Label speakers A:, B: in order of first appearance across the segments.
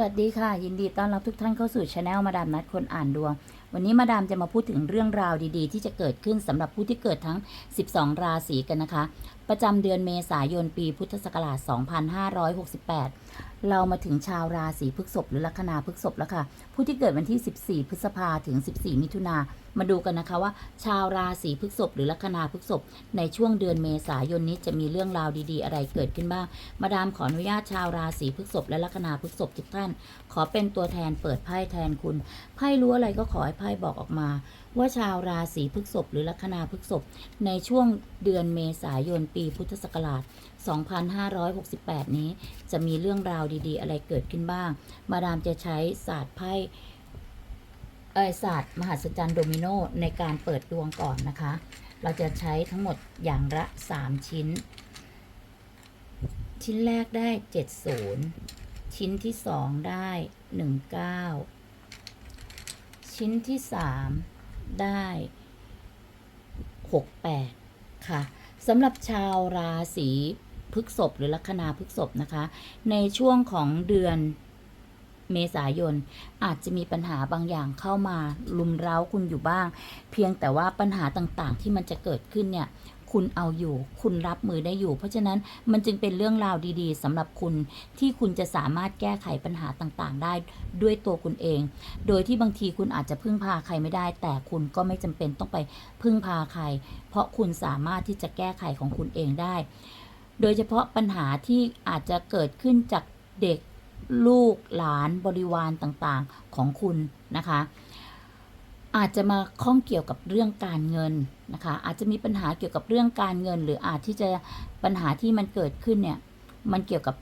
A: สวัสดีค่ะ ยินดีต้อนรับทุกท่านเข้าสู่ช anel มาดามนัดคนอ่านดวง วันนี้มาดามจะมาพูดถึงเรื่องราวดีๆ ที่จะเกิดขึ้นสำหรับผู้ที่เกิดทั้ง 12 ราศีกันนะคะ ประจำเดือนเมษายนปีพุทธศักราช 2568เรามาถึงชาวราศีพฤษภหรือลัคนาพฤษภแล้วค่ะ ผู้ที่เกิดวันที่ 14 พฤษภาถึง 14 มิถุนามาดูกันนะคะว่า ชาวราศีพฤษภหรือลัคนาพฤษภในช่วงเดือนเมษายนนี้จะมีเรื่องราวดีๆ อะไรเกิดขึ้นบ้าง มาดามขออนุญาตชาวราศีพฤษภและลัคนาพฤษภทุกท่าน ขอเป็นตัวแทนเปิดไพ่แทนคุณ ไพ่รู้อะไรก็ขอให้ไพ่บอกออกมา ว่าชาวราศีพฤษภหรือลัคนาพฤษภในช่วงเดือนเมษายนปีพุทธศักราช 2568 นี้จะมีเรื่องราวดีๆ อะไรเกิดขึ้นบ้าง มาดามจะใช้ศาสตร์ไพ่ศาสตร์มหัศจรรย์โดมิโนในการเปิดดวงก่อนนะคะ เราจะใช้ทั้งหมดอย่างละ 3 ชิ้น ชิ้นแรกได้ 70 ชิ้นที่ 2 ได้ 19 ชิ้นที่ 3 ได้ 68 ค่ะสำหรับชาวราศี พฤกษภหรือลัคนาพฤกษภนะคะ ในช่วงของเดือนเมษายน อาจจะมีปัญหาบางอย่างเข้ามาลุมเร้าคุณอยู่บ้าง เพียงแต่ว่าปัญหาต่างๆ ที่มันจะเกิดขึ้นเนี่ยคุณเอาอยู่ คุณรับมือได้อยู่ เพราะฉะนั้นมันจึงเป็นเรื่องราวดีๆสำหรับคุณที่คุณจะสามารถแก้ไขปัญหาต่างๆ ได้ด้วยตัวคุณเอง โดยที่บางทีคุณอาจจะพึ่งพาใครไม่ได้ แต่คุณก็ไม่จำเป็นต้องไปพึ่งพาใคร เพราะคุณสามารถที่จะแก้ไขของคุณเองได้ โดยเฉพาะปัญหาที่อาจจะเกิดขึ้นจากเด็กลูกหลานบริวารต่างๆของคุณนะคะ อาจจะมาข้องเกี่ยวกับเรื่องการเงินนะคะ อาจจะมีปัญหาเกี่ยวกับเรื่องการเงิน หรืออาจที่จะปัญหาที่มันเกิดขึ้นเนี่ยมันเกี่ยวกับ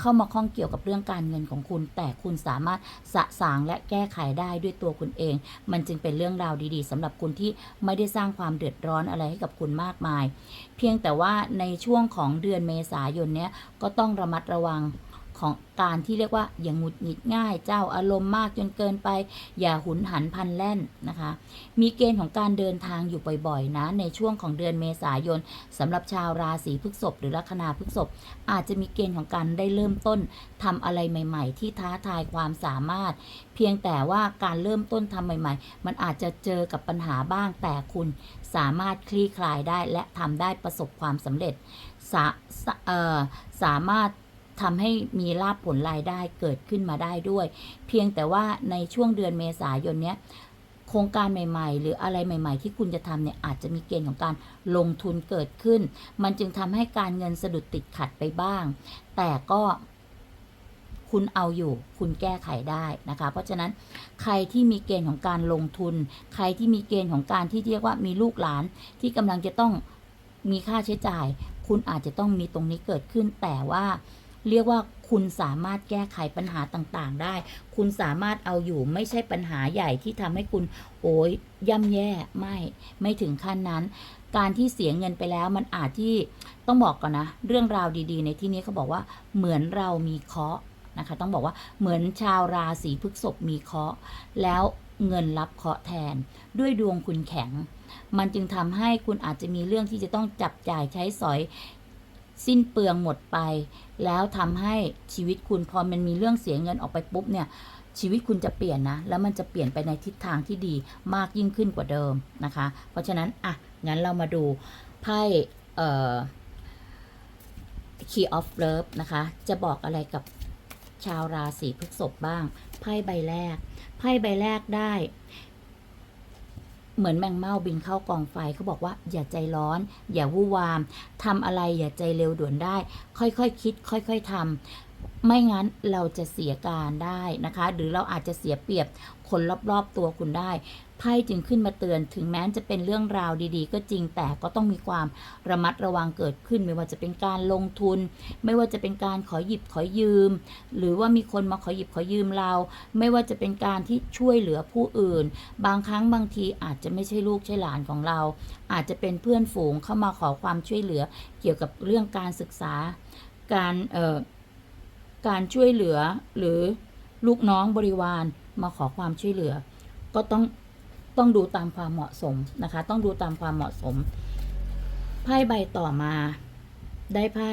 A: เข้ามาข้องเกี่ยวกับเรื่องการเงินของคุณ แต่คุณสามารถสะสางและแก้ไขได้ด้วยตัวคุณเอง มันจึงเป็นเรื่องราวดีๆสำหรับคุณที่ไม่ได้สร้างความเดือดร้อนอะไรให้กับคุณมากมาย เพียงแต่ว่าในช่วงของเดือนเมษายนเนี้ยก็ต้องระมัดระวัง ของการที่เรียกว่าอย่างหงุดหงิดง่าย เจ้าอารมณ์มากจนเกินไป อย่าหุนหันพันแล่นนะคะ มีเกณฑ์ของการเดินทางอยู่บ่อยๆนะในช่วงของเดือนเมษายนสำหรับชาวราศีพฤษภหรือลัคนาพฤษภอาจจะมีเกณฑ์ของการได้เริ่มต้นทำอะไรใหม่ ๆ ที่ท้าทายความสามารถ เพียงแต่ว่าการเริ่มต้นทำใหม่ ๆ มันอาจจะเจอกับปัญหาบ้างแต่คุณสามารถคลี่คลายได้และทำได้ประสบความสำเร็จสาสเอ่อสามารถ ทำให้มีลาบผลรายได้เกิดขึ้นมาได้ด้วย เพียงแต่ว่าในช่วงเดือนเมษายนเนี้ยโครงการใหม่ ๆ หรืออะไรใหม่ ๆ ที่คุณจะทำเนี่ยอาจจะมีเกณฑ์ของการลงทุนเกิดขึ้น มันจึงทำให้การเงินสะดุดติดขัดไปบ้าง แต่ก็คุณเอาอยู่คุณแก้ไขได้นะคะ เพราะฉะนั้นใครที่มีเกณฑ์ของการลงทุน ใครที่มีเกณฑ์ของการที่เรียกว่ามีลูกหลาน ที่กำลังจะต้องมีค่าใช้จ่าย คุณอาจจะต้องมีตรงนี้เกิดขึ้นแต่ว่า เรียกว่าคุณสามารถแก้ไขปัญหาต่างๆ ได้ คุณสามารถเอาอยู่ไม่ใช่ปัญหาใหญ่ที่ทำให้คุณโอ้ยย่ำแย่ไม่ ไม่ถึงขั้นนั้น การที่เสียเงินไปแล้วมันอาจที่ต้องบอกก่อนนะ เรื่องราวดีๆ ในที่นี้เขาบอกว่าเหมือนเรามีเคาะนะคะ ต้องบอกว่าเหมือนชาวราศีพฤษภมีเคาะ แล้วเงินรับเคาะแทน ด้วยดวงคุณแข็ง มันจึงทำให้คุณอาจจะมีเรื่องที่จะต้องจับจ่ายใช้สอย สิ้นเปลืองหมดไป แล้วทำให้ชีวิตคุณพอมันมีเรื่องเสียเงินออกไปปุ๊บเนี่ยชีวิตคุณจะเปลี่ยนนะ แล้วมันจะเปลี่ยนไปในทิศทางที่ดีมากยิ่งขึ้นกว่าเดิมนะคะ เพราะฉะนั้น อะ งั้นเรามาดูไพ่เอ่อ Key of Love นะคะ จะบอกอะไรกับชาวราศีพฤษภบ้าง ไพ่ใบแรก ไพ่ใบแรกได้ เหมือนแมงเม่าบินเข้ากองไฟเขาบอกว่าอย่าใจร้อน อย่าวู่วามทำอะไรอย่าใจเร็วด่วนได้ ค่อยๆคคิด ค่อยๆทำไม่งั้นเราจะเสียการได้นะคะ หรือเราอาจจะเสียเปรียบคนรอบๆตัวคุณได้ ไพ่จึงขึ้นมาเตือน ถึงแม้จะเป็นเรื่องราวดีๆ ก็จริงแต่ก็ต้องมีความระมัดระวังเกิดขึ้น ไม่ว่าจะเป็นการลงทุน ไม่ว่าจะเป็นการขอหยิบขอยืม หรือว่ามีคนมาขอหยิบขอยืมเรา ไม่ว่าจะเป็นการที่ช่วยเหลือผู้อื่น บางครั้งบางทีอาจจะไม่ใช่ลูกใช่หลานของเรา อาจจะเป็นเพื่อนฝูงเข้ามาขอความช่วยเหลือ เกี่ยวกับเรื่องการศึกษา การเอ่อการช่วยเหลือหรือลูกน้องบริวารมาขอความช่วยเหลือ ก็ต้อง ต้องดูตามความเหมาะสมนะคะ ต้องดูตามความเหมาะสม ไพ่ใบต่อมาได้ไพ่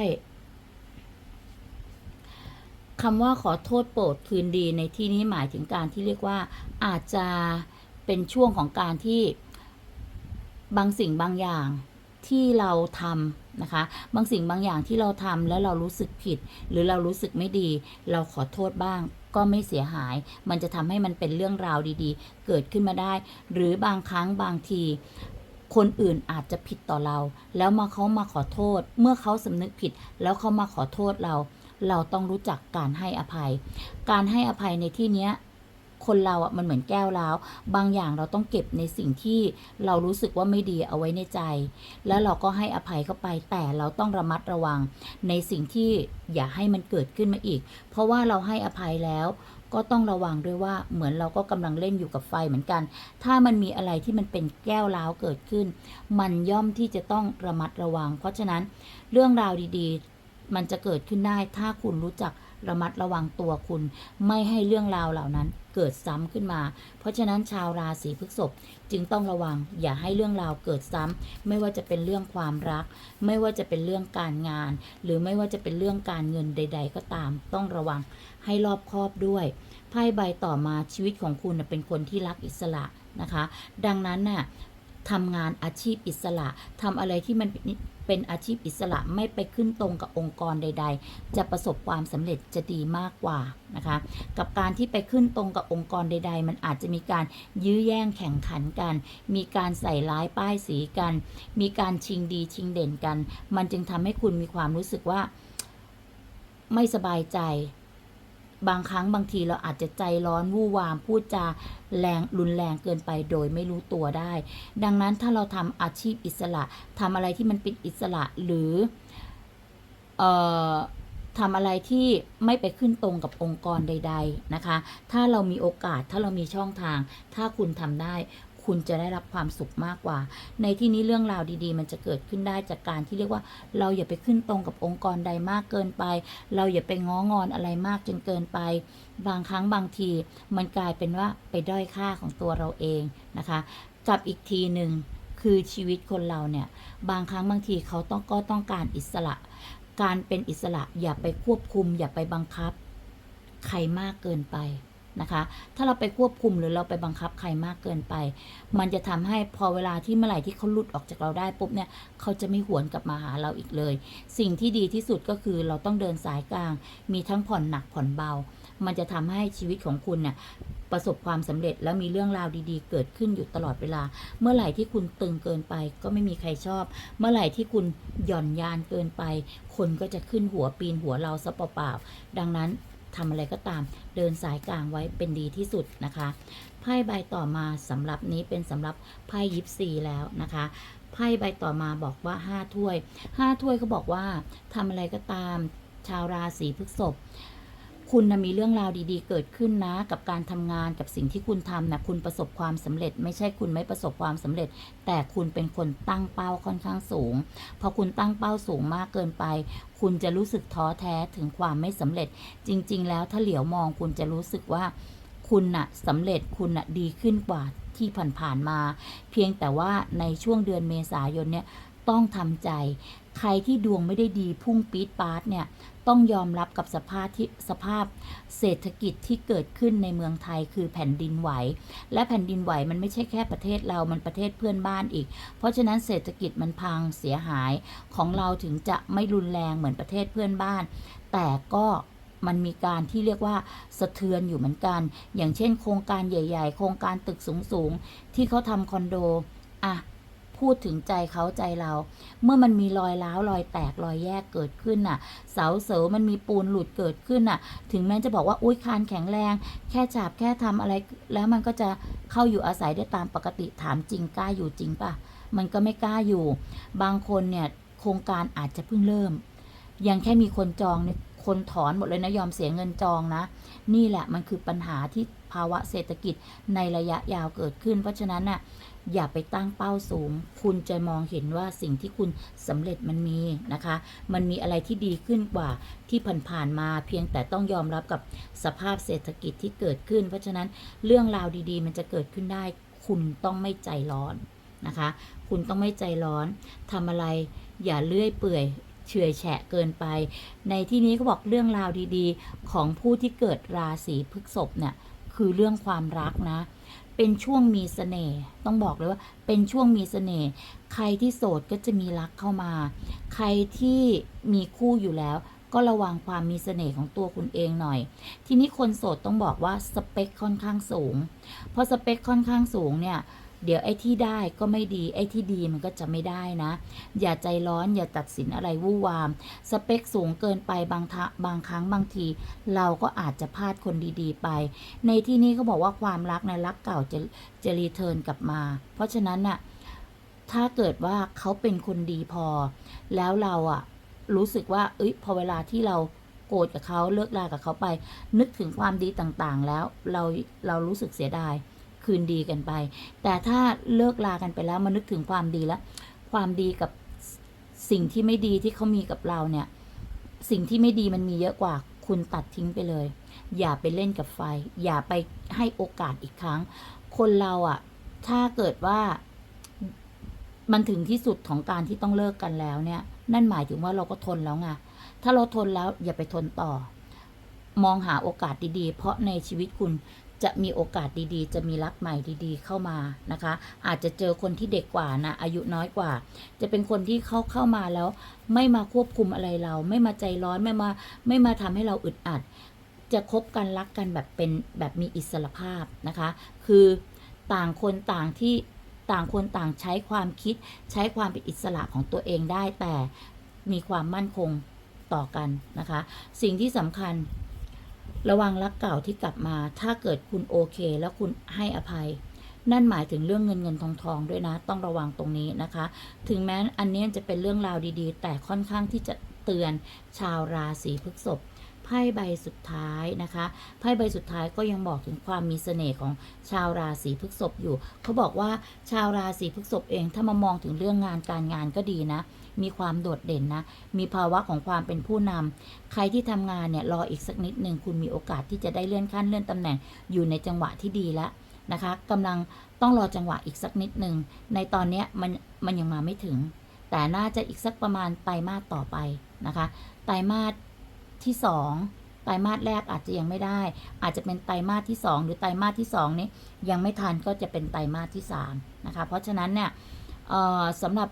A: คำว่าขอโทษโปรดคืนดีในที่นี้หมายถึงการที่เรียกว่าอาจจะเป็นช่วงของการที่บางสิ่งบางอย่างที่เราทำ นะคะ บางสิ่งบางอย่างที่เราทำแล้วเรารู้สึกผิด หรือเรารู้สึกไม่ดี เราขอโทษบ้าง ก็ไม่เสียหาย มันจะทำให้มันเป็นเรื่องราวดีๆ เกิดขึ้นมาได้ หรือบางครั้งบางทีคนอื่นอาจจะผิดต่อเรา แล้วมาเขามาขอโทษ เมื่อเขาสำนึกผิด แล้วเขามาขอโทษเรา เราต้องรู้จักการให้อภัย การให้อภัยในที่เนี้ย คนเราอะมันเหมือนแก้วร้าวบางอย่างเราต้องเก็บในสิ่งที่เรารู้สึกว่าไม่ดีเอาไว้ในใจ แล้วเราก็ให้อภัยเข้าไปแต่เราต้องระมัดระวัง ในสิ่งที่อย่าให้มันเกิดขึ้นมาอีก เพราะว่าเราให้อภัยแล้วก็ต้องระวังด้วยว่าเหมือนเราก็กำลังเล่นอยู่กับไฟเหมือนกัน ถ้ามันมีอะไรที่มันเป็นแก้วร้าวเกิดขึ้น มันย่อมที่จะต้องระมัดระวัง เพราะฉะนั้นเรื่องราวดีๆ มันจะเกิดขึ้นได้ถ้าคุณรู้จัก ระมัดระวังตัวคุณไม่ให้เรื่องราวเหล่านั้นเกิดซ้ำขึ้นมา เพราะฉะนั้นชาวราศีพฤษภจึงต้องระวังอย่าให้เรื่องราวเกิดซ้ำไม่ว่าจะเป็นเรื่องความรัก ไม่ว่าจะเป็นเรื่องการงาน หรือไม่ว่าจะเป็นเรื่องการเงินใด ๆ ก็ตาม ต้องระวังให้รอบคอบด้วยไพ่ใบต่อมาชีวิตของคุณเป็นคนที่รักอิสระนะคะ ดังนั้นน่ะทำงานอาชีพอิสระทำอะไรที่มัน เป็นอาชีพอิสระไม่ไปขึ้นตรงกับองค์กรใด ๆ จะประสบความสำเร็จจะดีมากกว่านะคะ กับการที่ไปขึ้นตรงกับองค์กรใด ๆ มันอาจจะมีการยื้อแย่งแข่งขันกัน มีการใส่ร้ายป้ายสีกัน มีการชิงดีชิงเด่นกัน มันจึงทำให้คุณมีความรู้สึกว่าไม่สบายใจ บางครั้งบางทีเราอาจจะใจร้อนวู่วามพูดจาแรงรุนแรงเกินไปโดยไม่รู้ตัวได้ ดังนั้นถ้าเราทำอาชีพอิสระทำอะไรที่มันเป็นอิสระหรือเอ่อทำอะไรที่ไม่ไปขึ้นตรงกับองค์กรใด ๆนะคะ ถ้าเรามีโอกาสถ้าเรามีช่องทาง ถ้าคุณทำได้ คุณจะได้รับความสุขมากกว่า ในที่นี้เรื่องราวดีๆ มันจะเกิดขึ้นได้จากการที่เรียกว่า เราอย่าไปขึ้นตรงกับองค์กรใดมากเกินไป เราอย่าไปง้องอนอะไรมากจนเกินไป บางครั้งบางที มันกลายเป็นว่าไปด้อยค่าของตัวเราเองนะคะกับอีกทีหนึ่งคือชีวิตคนเราเนี่ยบางครั้งบางทีเขาต้องก็ต้องการอิสระ การเป็นอิสระอย่าไปควบคุม อย่าไปบังคับ ใครมากเกินไป นะคะ ถ้าเราไปควบคุมหรือเราไปบังคับใครมากเกินไป มันจะทำให้พอเวลาที่เมื่อไหร่ที่เขาหลุดออกจากเราได้ปุ๊บเนี่ยเขาจะไม่หวนกลับมาหาเราอีกเลย สิ่งที่ดีที่สุดก็คือเราต้องเดินสายกลาง มีทั้งผ่อนหนักผ่อนเบา มันจะทำให้ชีวิตของคุณเนี่ยประสบความสำเร็จแล้วมีเรื่องราวดีๆ เกิดขึ้นอยู่ตลอดเวลา เมื่อไหร่ที่คุณตึงเกินไปก็ไม่มีใครชอบ เมื่อไหร่ที่คุณหย่อนยานเกินไป คนก็จะขึ้นหัวปีนหัวเราซะเปล่าๆดังนั้น ทำอะไรก็ตาม เดินสายกลางไว้เป็นดีที่สุดนะคะไพ่ใบต่อมาสำหรับนี้เป็นสำหรับไพ่ยิปซีแล้วนะคะไพ่ใบต่อมาบอกว่าห้าถ้วยห้าถ้วยเขาบอกว่าทำอะไรก็ตาม ชาวราศีพฤษภ คุณนะมีเรื่องราวดีๆ เกิดขึ้นนะ กับการทำงานกับสิ่งที่คุณทำนะคุณประสบความสำเร็จ ไม่ใช่คุณไม่ประสบความสำเร็จ แต่คุณเป็นคนตั้งเป้าค่อนข้างสูง พอคุณตั้งเป้าสูงมากเกินไป คุณจะรู้สึกท้อแท้ถึงความไม่สำเร็จ จริง ๆ แล้วถ้าเหลียวมองคุณจะรู้สึกว่าคุณน่ะสำเร็จคุณน่ะดีขึ้นกว่าที่ผ่านๆมา เพียงแต่ว่าในช่วงเดือนเมษายนเนี่ยต้องทำใจ ใครที่ดวงไม่ได้ดีพุ่งปี๊ดปาร์ตเนี่ย ต้องยอมรับกับสภาพที่สภาพเศรษฐกิจที่เกิดขึ้นในเมืองไทยคือแผ่นดินไหว และแผ่นดินไหวมันไม่ใช่แค่ประเทศเรา มันประเทศเพื่อนบ้านอีก เพราะฉะนั้นเศรษฐกิจมันพังเสียหายของเราถึงจะไม่รุนแรงเหมือนประเทศเพื่อนบ้าน แต่ก็มันมีการที่เรียกว่าสะเทือนอยู่เหมือนกัน อย่างเช่น โครงการใหญ่ ๆ โครงการตึกสูงๆที่เขาทำคอนโด อะ พูดถึงใจเขาใจเรา เมื่อมันมีรอยร้าวรอยแตกรอยแยกเกิดขึ้นน่ะ เสาเสริมมันมีปูนหลุดเกิดขึ้นน่ะ ถึงแม้จะบอกว่าอุ้ยคานแข็งแรง แค่ฉาบแค่ทำอะไร แล้วมันก็จะเข้าอยู่อาศัยได้ตามปกติถามจริงกล้าอยู่จริงป่ะมันก็ไม่กล้าอยู่ บางคนเนี่ยโครงการอาจจะเพิ่งเริ่ม ยังแค่มีคนจองเนี่ยคนถอนหมดเลยนะยอมเสียเงินจองนะ นี่แหละมันคือปัญหาที่ภาวะเศรษฐกิจในระยะยาวเกิดขึ้น เพราะฉะนั้นน่ะ อย่าไปตั้งเป้าสูง คุณจะมองเห็นว่าสิ่งที่คุณสำเร็จมันมีนะคะ มันมีอะไรที่ดีขึ้นกว่าที่ผ่านๆมาเพียงแต่ต้องยอมรับกับสภาพเศรษฐกิจที่เกิดขึ้น เพราะฉะนั้นเรื่องราวดีๆ มันจะเกิดขึ้นได้ คุณต้องไม่ใจร้อนนะคะ คุณต้องไม่ใจร้อนทำอะไรอย่าเลื่อยเปื่อยเฉื่อยแฉะเกินไป ในที่นี้เขาบอกเรื่องราวดีๆ ของผู้ที่เกิดราศีพฤษภเนี่ยคือเรื่องความรักนะ เป็นช่วงมีเสน่ห์ต้องบอกเลยว่าเป็นช่วงมีเสน่ห์ใครที่โสดก็จะมีรักเข้ามา ใครที่มีคู่อยู่แล้ว ก็ระวังความมีเสน่ห์ของตัวคุณเองหน่อย ทีนี้คนโสดต้องบอกว่าสเปคค่อนข้างสูงเพราะสเปคค่อนข้างสูงเนี่ย เดี๋ยวไอ้ที่ได้ก็ไม่ดี ไอ้ที่ดีมันก็จะไม่ได้นะ อย่าใจร้อนอย่าตัดสินอะไรวู่วาม สเปคสูงเกินไปบางทะบางครั้งบางที เราก็อาจจะพลาดคนดีๆไป ในที่นี้เขาบอกว่าความรักในะรักเก่าจะจะรีเทิร์นกลับมา เพราะฉะนั้นน่ะถ้าเกิดว่าเขาเป็นคนดีพอ แล้วเราอะรู้สึกว่า เอ้ยพอเวลาที่เราโกรธกับเขาเลิกลากับเขาไป นึกถึงความดีต่างๆ แล้วเราเรารู้สึกเสียดาย คืนดีกันไป แต่ถ้าเลิกลากันไปแล้วมานึกถึงความดีแล้ว ความดีกับสิ่งที่ไม่ดีที่เขามีกับเราเนี่ย สิ่งที่ไม่ดีมันมีเยอะกว่าคุณตัดทิ้งไปเลย อย่าไปเล่นกับไฟ อย่าไปให้โอกาสอีกครั้ง คนเราอะ่ะ ถ้าเกิดว่ามันถึงที่สุดของการที่ต้องเลิกกันแล้วเนี่ย นั่นหมายถึงว่าเราก็ทนแล้วไงถ้าเราทนแล้วอย่าไปทนต่อ มองหาโอกาสดีๆ เพราะในชีวิตคุณ จะมีโอกาสดีๆ จะมีรักใหม่ดีๆ เข้ามานะคะ อาจจะเจอคนที่เด็กกว่านะอายุน้อยกว่า จะเป็นคนที่เขาเข้ามาแล้ว ไม่มาควบคุมอะไรเรา ไม่มาใจร้อนไม่มาไม่มาทำให้เราอึดอัด จะคบกันรักกันแบบเป็นแบบมีอิสรภาพนะคะ คือต่างคนต่างที่ต่างคนต่างใช้ความคิดใช้ความเป็นอิสระของตัวเองได้แต่มีความมั่นคงต่อกันนะคะ สิ่งที่สำคัญ ระวังรักเก่าที่กลับมา ถ้าเกิดคุณโอเค แล้วคุณให้อภัย นั่นหมายถึงเรื่องเงินเงินทองทองด้วยนะ ต้องระวังตรงนี้นะคะ ถึงแม้อันนี้จะเป็นเรื่องราวดีๆ แต่ค่อนข้างที่จะเตือนชาวราศีพฤษภไพ่ใบสุดท้ายนะคะไพ่ใบสุดท้ายก็ยังบอกถึงความมีเสน่ห์ของชาวราศีพฤษภอยู่ เขาบอกว่าชาวราศีพฤษภเองถ้ามามองถึงเรื่องงานการงานก็ดีนะ มีความโดดเด่นนะ มีภาวะของความเป็นผู้นำใครที่ทำงานเนี่ยรออีกสักนิดหนึ่งคุณมีโอกาสที่จะได้เลื่อนขั้นเลื่อนตำแหน่งอยู่ในจังหวะที่ดีแล้วนะคะกำลังต้องรอจังหวะอีกสักนิดหนึ่งในตอนนี้มันมันยังมาไม่ถึง แต่น่าจะอีกสักประมาณไตรมาสต่อไปนะคะไตรมาสที่สองไตรมาสแรกอาจจะยังไม่ได้ อาจจะเป็นไตรมาสที่สองหรือไตรมาสที่สองนี้ยังไม่ทันก็จะเป็นไตรมาสที่สามนะคะเพราะฉะนั้นเนี่ยเอ่อสำหรับ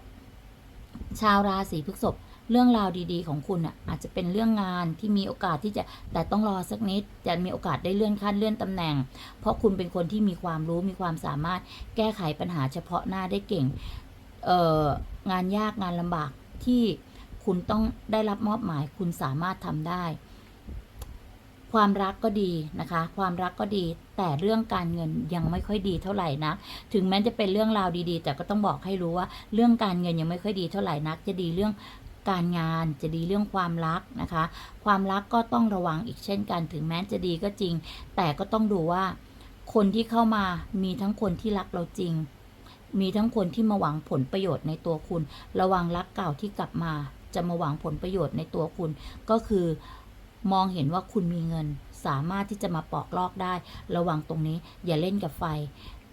A: ชาวราศีพฤษภเรื่องราวดีๆ ของคุณอะอาจจะเป็นเรื่องงานที่มีโอกาสที่จะแต่ต้องรอสักนิด จะมีโอกาสได้เลื่อนขั้นเลื่อนตำแหน่ง เพราะคุณเป็นคนที่มีความรู้มีความสามารถแก้ไขปัญหาเฉพาะหน้าได้เก่งเอ่องานยากงานลำบากที่คุณต้องได้รับมอบหมายคุณสามารถทำได้ ความรักก็ดีนะคะ ความรักก็ดี แต่เรื่องการเงินยังไม่ค่อยดีเท่าไหร่นะถึงแม้จะเป็นเรื่องราวดีๆ แต่ก็ต้องบอกให้รู้ว่าเรื่องการเงินยังไม่ค่อยดีเท่าไหร่นัก จะดีเรื่องการงานจะดีเรื่องความรักนะคะ ความรักก็ต้องระวังอีกเช่นกัน ถึงแม้จะดีก็จริง แต่ก็ต้องดูว่าคนที่เข้ามามีทั้งคนที่รักเราจริง มีทั้งคนที่มาหวังผลประโยชน์ในตัวคุณ ระวังรักเก่าที่กลับมา จะมาหวังผลประโยชน์ในตัวคุณ ก็คือ มองเห็นว่าคุณมีเงิน สามารถที่จะมาปอกลอกได้ ระวังตรงนี้อย่าเล่นกับไฟ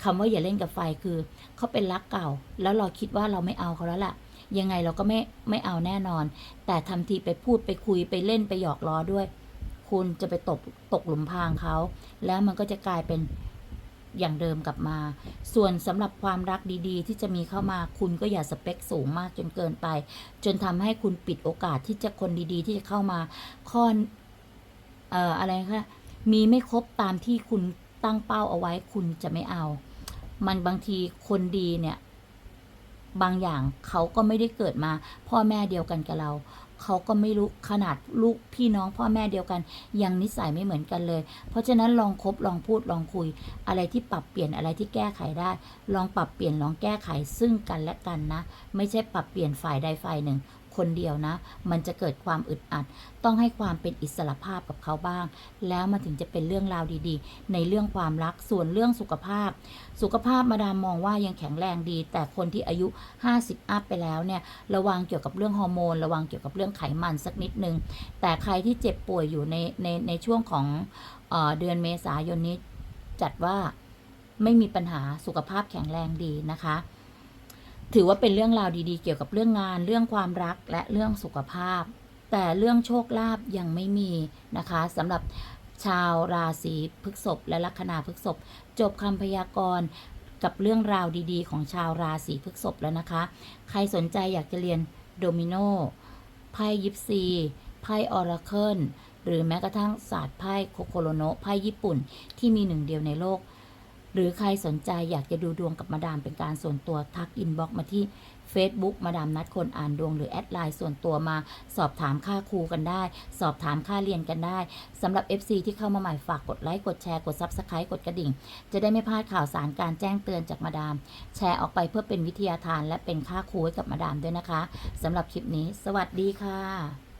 A: คำว่าอย่าเล่นกับไฟคือเขาเป็นรักเก่า แล้วเราคิดว่าเราไม่เอาเขาแล้วล่ะ ยังไงเราก็ไม่ไม่เอาแน่นอน แต่ทำทีไปพูดไปคุยไปเล่นไปหยอกล้อด้วย คุณจะไปตกตกหลุมพรางเขา แล้วมันก็จะกลายเป็นอย่างเดิมกลับมา ส่วนสำหรับความรักดีๆ ที่จะมีเข้ามาคุณก็อย่าสเปคสูงมากจนเกินไป จนทำให้คุณปิดโอกาสที่จะคนดีๆ ที่จะเข้ามา ข้อ เอ่ออะไรคะมีไม่ครบตามที่คุณตั้งเป้าเอาไว้คุณจะไม่เอา มันบางทีคนดีเนี่ย บางอย่างเขาก็ไม่ได้เกิดมา พ่อแม่เดียวกันกับเรา เขาก็ไม่รู้ขนาดลูกพี่น้องพ่อแม่เดียวกัน ยังนิสัยไม่เหมือนกันเลย เพราะฉะนั้นลองคบลองพูดลองคุย อะไรที่ปรับเปลี่ยนอะไรที่แก้ไขได้ ลองปรับเปลี่ยนลองแก้ไขซึ่งกันและกันนะ ไม่ใช่ปรับเปลี่ยนฝ่ายใดฝ่ายหนึ่ง คนเดียวนะ มันจะเกิดความอึดอัด ต้องให้ความเป็นอิสระภาพกับเขาบ้าง แล้วมันถึงจะเป็นเรื่องราวดีๆ ในเรื่องความรักส่วนเรื่องสุขภาพ สุขภาพมาดามมองว่ายังแข็งแรงดี แต่คนที่อายุ 50 อัพไปแล้วเนี่ยระวังเกี่ยวกับเรื่องฮอร์โมน ระวังเกี่ยวกับเรื่องไขมันสักนิดนึง แต่ใครที่เจ็บป่วยอยู่ในในในช่วงของเออเดือนเมษายนนี้จัดว่าไม่มีปัญหาสุขภาพแข็งแรงดีนะคะ ถือว่าเป็นเรื่องราวดีๆ เกี่ยวกับเรื่องงาน เรื่องความรักและเรื่องสุขภาพ แต่เรื่องโชคลาภยังไม่มีนะคะสำหรับชาวราศีพฤษภและลัคนาพฤษภจบคำพยากรณ์กับเรื่องราวดีๆ ของชาวราศีพฤษภแล้วนะคะ ใครสนใจอยากจะเรียนโดมิโนไพ่ยิปซีไพ่ออราเคิลหรือแม้กระทั่งศาสตร์ไพ่โคโคโรโนะไพ่ญี่ปุ่นที่มีหนึ่งเดียวในโลก หรือใครสนใจอยากจะดูดวงกับมาดามเป็นการส่วนตัวทักอินบ็อกมาที่ Facebook มาดามนัดคนอ่านดวงหรือแอดไลน์ส่วนตัวมา สอบถามค่าครูกันได้ สอบถามค่าเรียนกันได้สำหรับ FC ที่เข้ามาใหม่ฝากกดไลค์กดแชร์กด Subscribe กดกระดิ่ง จะได้ไม่พลาดข่าวสารการแจ้งเตือนจากมาดาม แชร์ออกไปเพื่อเป็นวิทยาทาน และเป็นค่าครูให้กับมาดามด้วยนะคะสำหรับคลิปนี้ สวัสดีค่ะ